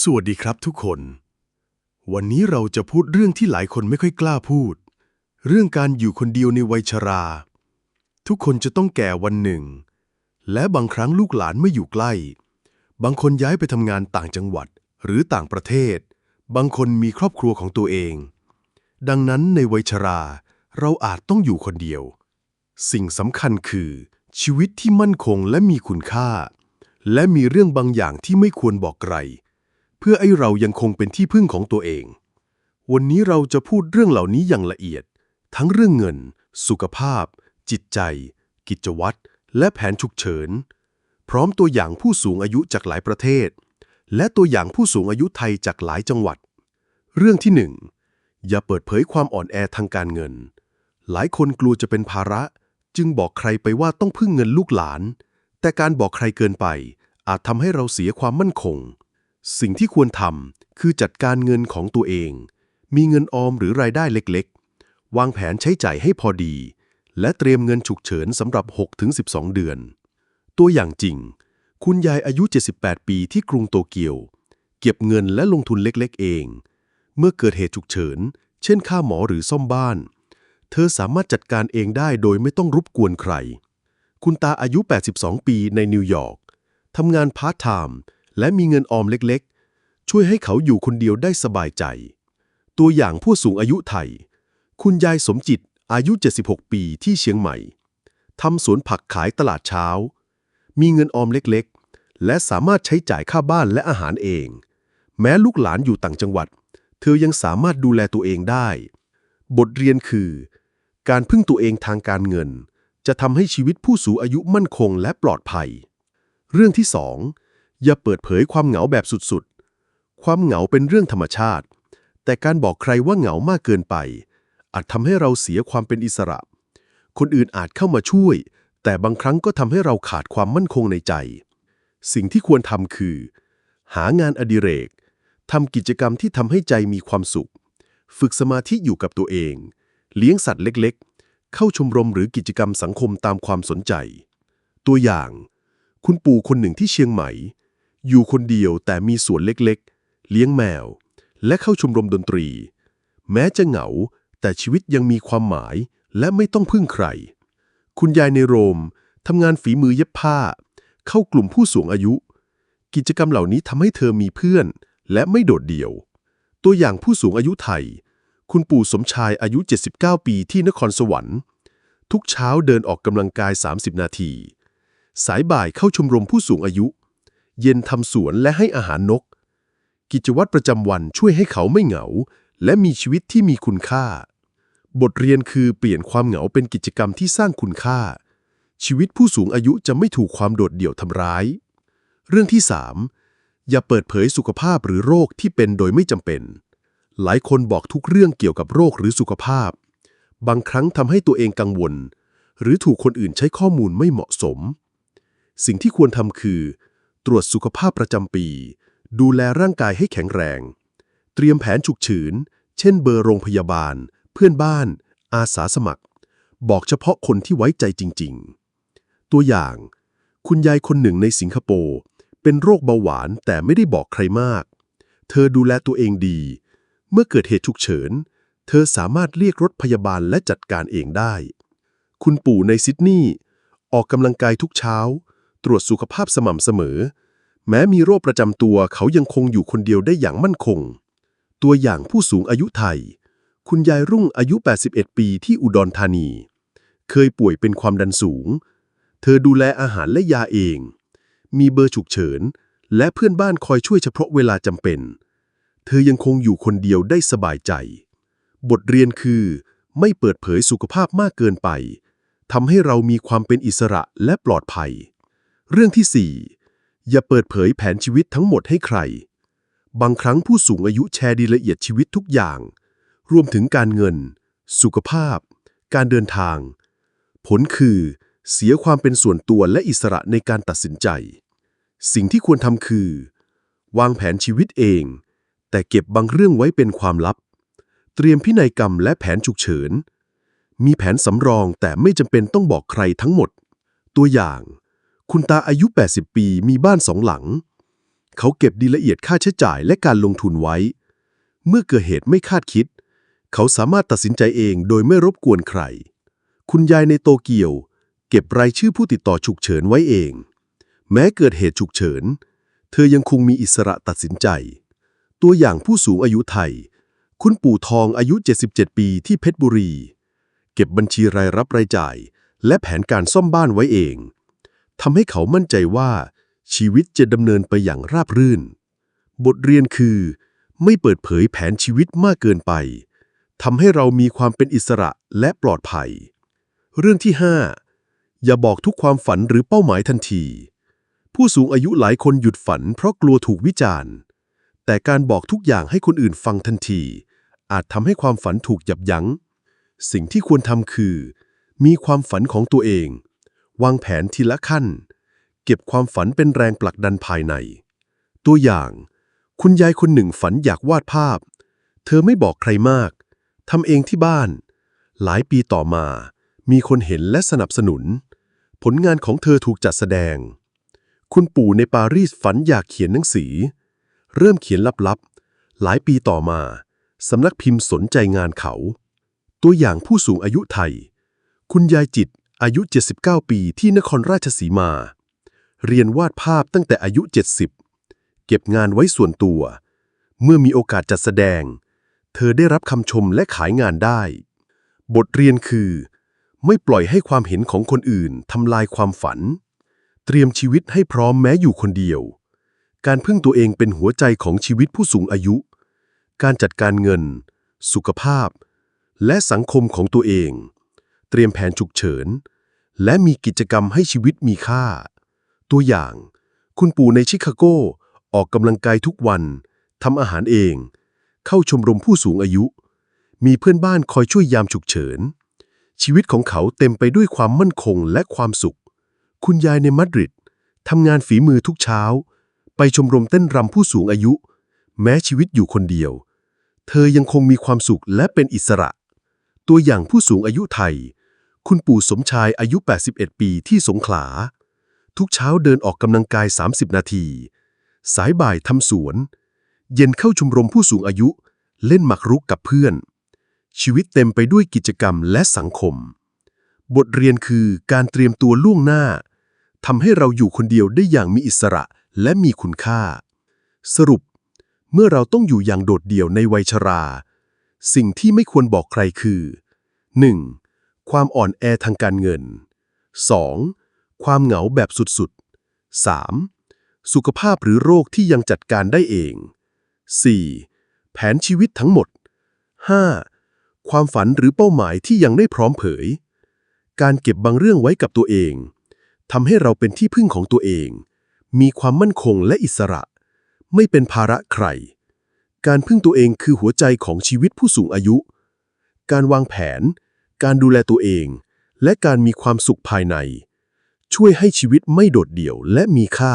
สวัสดีครับทุกคน วันนี้เราจะพูดเรื่องที่หลายคนไม่ค่อยกล้าพูด เรื่องการอยู่คนเดียวในวัยชรา ทุกคนจะต้องแก่วันหนึ่ง และบางครั้งลูกหลานไม่อยู่ใกล้ บางคนย้ายไปทำงานต่างจังหวัดหรือต่างประเทศ บางคนมีครอบครัวของตัวเอง ดังนั้นในวัยชรา เราอาจต้องอยู่คนเดียว สิ่งสำคัญคือ ชีวิตที่มั่นคงและมีคุณค่า และมีเรื่องบางอย่างที่ไม่ควรบอกใคร เพื่อให้เรายังคงเป็นที่พึ่งของตัวเอง วันนี้เราจะพูดเรื่องเหล่านี้อย่างละเอียด ทั้งเรื่องเงิน สุขภาพ จิตใจ กิจวัตร และแผนฉุกเฉิน พร้อมตัวอย่างผู้สูงอายุจากหลายประเทศ และตัวอย่างผู้สูงอายุไทยจากหลายจังหวัด เรื่องที่หนึ่งอย่าเปิดเผยความอ่อนแอทางการเงิน หลายคนกลัวจะเป็นภาระ จึงบอกใครไปว่าต้องพึ่งเงินลูกหลาน แต่การบอกใครเกินไป อาจทำให้เราเสียความมั่นคง สิ่งที่ควรทำคือจัดการเงินของตัวเอง มีเงินออมหรือรายได้เล็กๆ วางแผนใช้จ่ายให้พอดี และเตรียมเงินฉุกเฉินสำหรับ 6-12 เดือน ตัวอย่างจริง คุณยายอายุ 78 ปีที่กรุงโตเกียว เก็บเงินและลงทุนเล็กๆ เอง เมื่อเกิดเหตุฉุกเฉิน เช่นค่าหมอหรือซ่อมบ้าน เธอสามารถจัดการเองได้โดยไม่ต้องรบกวนใคร คุณตาอายุ 82 ปีในนิวยอร์กทำงานพาร์ทไทม์ และมีเงินออมเล็กๆ ช่วยให้เขาอยู่คนเดียวได้สบายใจ ตัวอย่างผู้สูงอายุไทย คุณยายสมจิตอายุ 76 ปีที่เชียงใหม่ทำสวนผักขายตลาดเช้า มีเงินออมเล็กๆ และสามารถใช้จ่ายค่าบ้านและอาหารเอง แม้ลูกหลานอยู่ต่างจังหวัด เธอยังสามารถดูแลตัวเองได้ บทเรียนคือ การพึ่งตัวเองทางการเงิน จะทำให้ชีวิตผู้สูงอายุมั่นคงและปลอดภัย เรื่องที่สอง อย่าเปิดเผยความเหงาแบบสุดๆ ความเหงาเป็นเรื่องธรรมชาติ แต่การบอกใครว่าเหงามากเกินไป อาจทำให้เราเสียความเป็นอิสระ คนอื่นอาจเข้ามาช่วย แต่บางครั้งก็ทำให้เราขาดความมั่นคงในใจ สิ่งที่ควรทำคือ หางานอดิเรกทำกิจกรรมที่ทำให้ใจมีความสุข ฝึกสมาธิอยู่กับตัวเอง เลี้ยงสัตว์เล็กๆ เข้าชมรมหรือกิจกรรมสังคมตามความสนใจ ตัวอย่าง คุณปู่คนหนึ่งที่เชียงใหม่ อยู่คนเดียวแต่มีสวนเล็กๆ เลี้ยงแมว และเข้าชมรมดนตรี แม้จะเหงา แต่ชีวิตยังมีความหมายและไม่ต้องพึ่งใคร คุณยายในโรมทำงานฝีมือเย็บผ้า เข้ากลุ่มผู้สูงอายุ กิจกรรมเหล่านี้ทำให้เธอมีเพื่อน และไม่โดดเดี่ยว ตัวอย่างผู้สูงอายุไทย คุณปู่สมชายอายุ 79 ปีที่นครสวรรค์ ทุกเช้าเดินออกกำลังกาย 30 นาที สายบ่ายเข้าชมรมผู้สูงอายุ เย็นทำสวนและให้อาหารนก กิจวัตรประจำวันช่วยให้เขาไม่เหงา และมีชีวิตที่มีคุณค่า บทเรียนคือเปลี่ยนความเหงาเป็นกิจกรรมที่สร้างคุณค่า ชีวิตผู้สูงอายุจะไม่ถูกความโดดเดี่ยวทำร้าย เรื่องที่ 3 อย่าเปิดเผยสุขภาพหรือโรคที่เป็นโดยไม่จำเป็น หลายคนบอกทุกเรื่องเกี่ยวกับโรคหรือสุขภาพ บางครั้งทำให้ตัวเองกังวล หรือถูกคนอื่นใช้ข้อมูลไม่เหมาะสม สิ่งที่ควรทำคือ ตรวจสุขภาพประจำปี ดูแลร่างกายให้แข็งแรง เตรียมแผนฉุกเฉิน เช่นเบอร์โรงพยาบาล เพื่อนบ้าน อาสาสมัคร บอกเฉพาะคนที่ไว้ใจจริง ๆ ตัวอย่าง คุณยายคนหนึ่งในสิงคโปร์เป็นโรคเบาหวานแต่ไม่ได้บอกใครมาก เธอดูแลตัวเองดี เมื่อเกิดเหตุฉุกเฉิน เธอสามารถเรียกรถพยาบาลและจัดการเองได้ คุณปู่ในซิดนีย์ออกกำลังกายทุกเช้า ตรวจสุขภาพสม่ำเสมอ แม้มีโรคประจำตัวเขายังคงอยู่คนเดียวได้อย่างมั่นคง ตัวอย่างผู้สูงอายุไทย คุณยายรุ่งอายุ 81 ปีที่อุดรธานี เคยป่วยเป็นความดันสูง เธอดูแลอาหารและยาเอง มีเบอร์ฉุกเฉิน และเพื่อนบ้านคอยช่วยเฉพาะเวลาจำเป็น เธอยังคงอยู่คนเดียวได้สบายใจ บทเรียนคือไม่เปิดเผยสุขภาพมากเกินไปทำให้เรามีความเป็นอิสระและปลอดภัย เรื่องที่ 4 อย่าเปิดเผยแผนชีวิตทั้งหมดให้ใคร บางครั้งผู้สูงอายุแชร์ดีละเอียดชีวิตทุกอย่าง รวมถึงการเงิน สุขภาพ การเดินทาง ผลคือ เสียความเป็นส่วนตัวและอิสระในการตัดสินใจ สิ่งที่ควรทำคือ วางแผนชีวิตเอง แต่เก็บบางเรื่องไว้เป็นความลับ เตรียมพินัยกรรมและแผนฉุกเฉิน มีแผนสำรองแต่ไม่จำเป็นต้องบอกใครทั้งหมด ตัวอย่าง คุณตาอายุ 80 ปีมีบ้านสองหลัง เขาเก็บดีละเอียดค่าใช้จ่ายและการลงทุนไว้ เมื่อเกิดเหตุไม่คาดคิด เขาสามารถตัดสินใจเองโดยไม่รบกวนใคร คุณยายในโตเกียว เก็บรายชื่อผู้ติดต่อฉุกเฉินไว้เอง แม้เกิดเหตุฉุกเฉิน เธอยังคงมีอิสระตัดสินใจ ตัวอย่างผู้สูงอายุไทย คุณปู่ทองอายุ 77 ปีที่เพชรบุรี เก็บบัญชีรายรับรายจ่าย และแผนการซ่อมบ้านไว้เอง ทำให้เขามั่นใจว่า ชีวิตจะดำเนินไปอย่างราบรื่น บทเรียนคือ ไม่เปิดเผยแผนชีวิตมากเกินไปทำให้เรามีความเป็นอิสระและปลอดภัย เรื่องที่ 5 อย่าบอกทุกความฝันหรือเป้าหมายทันที ผู้สูงอายุหลายคนหยุดฝันเพราะกลัวถูกวิจารณ์ แต่การบอกทุกอย่างให้คนอื่นฟังทันที อาจทำให้ความฝันถูกยับยัง้ง สิ่งที่ควรทำคือ มีความฝันของตัวเอง วางแผนทีละขั้น เก็บความฝันเป็นแรงผลักดันภายใน ตัวอย่าง คุณยายคนหนึ่งฝันอยากวาดภาพ เธอไม่บอกใครมากทำเองที่บ้าน หลายปีต่อมา มีคนเห็นและสนับสนุน ผลงานของเธอถูกจัดแสดง คุณปู่ในปารีสฝันอยากเขียนหนังสือ เริ่มเขียนลับๆ หลายปีต่อมา สำนักพิมพ์สนใจงานเขา ตัวอย่างผู้สูงอายุไทย คุณยายจิต อายุ 79 ปีที่นครราชสีมา เรียนวาดภาพตั้งแต่อายุ 70 เก็บงานไว้ส่วนตัว เมื่อมีโอกาสจัดแสดง เธอได้รับคำชมและขายงานได้ บทเรียนคือ ไม่ปล่อยให้ความเห็นของคนอื่นทำลายความฝัน เตรียมชีวิตให้พร้อมแม้อยู่คนเดียว การพึ่งตัวเองเป็นหัวใจของชีวิตผู้สูงอายุ การจัดการเงิน สุขภาพ และสังคมของตัวเองเตรียมแผนฉุกเฉิน และมีกิจกรรมให้ชีวิตมีค่า ตัวอย่าง คุณปู่ในชิคาโก ออกกำลังกายทุกวันทำอาหารเอง เข้าชมรมผู้สูงอายุ มีเพื่อนบ้านคอยช่วยยามฉุกเฉิน ชีวิตของเขาเต็มไปด้วยความมั่นคงและความสุข คุณยายในมาดริดทำงานฝีมือทุกเช้า ไปชมรมเต้นรำผู้สูงอายุ แม้ชีวิตอยู่คนเดียว เธอยังคงมีความสุขและเป็นอิสระ ตัวอย่างผู้สูงอายุไทย คุณปู่สมชายอายุ 81 ปีที่สงขลา ทุกเช้าเดินออกกำลังกาย 30 นาที สายบ่ายทำสวน เย็นเข้าชมรมผู้สูงอายุ เล่นหมากรุกกับเพื่อน ชีวิตเต็มไปด้วยกิจกรรมและสังคม บทเรียนคือการเตรียมตัวล่วงหน้าทำให้เราอยู่คนเดียวได้อย่างมีอิสระและมีคุณค่า สรุป เมื่อเราต้องอยู่อย่างโดดเดี่ยวในวัยชรา สิ่งที่ไม่ควรบอกใครคือ 1. ความอ่อนแอทางการเงิน 2. ความเหงาแบบสุดๆ 3. สุขภาพหรือโรคที่ยังจัดการได้เอง 4. แผนชีวิตทั้งหมด 5. ความฝันหรือเป้าหมายที่ยังไม่พร้อมเผย การเก็บบางเรื่องไว้กับตัวเองทำให้เราเป็นที่พึ่งของตัวเอง มีความมั่นคงและอิสระ ไม่เป็นภาระใคร การพึ่งตัวเองคือหัวใจของชีวิตผู้สูงอายุ การวางแผน การดูแลตัวเอง และการมีความสุขภายใน ช่วยให้ชีวิตไม่โดดเดี่ยวและมีค่า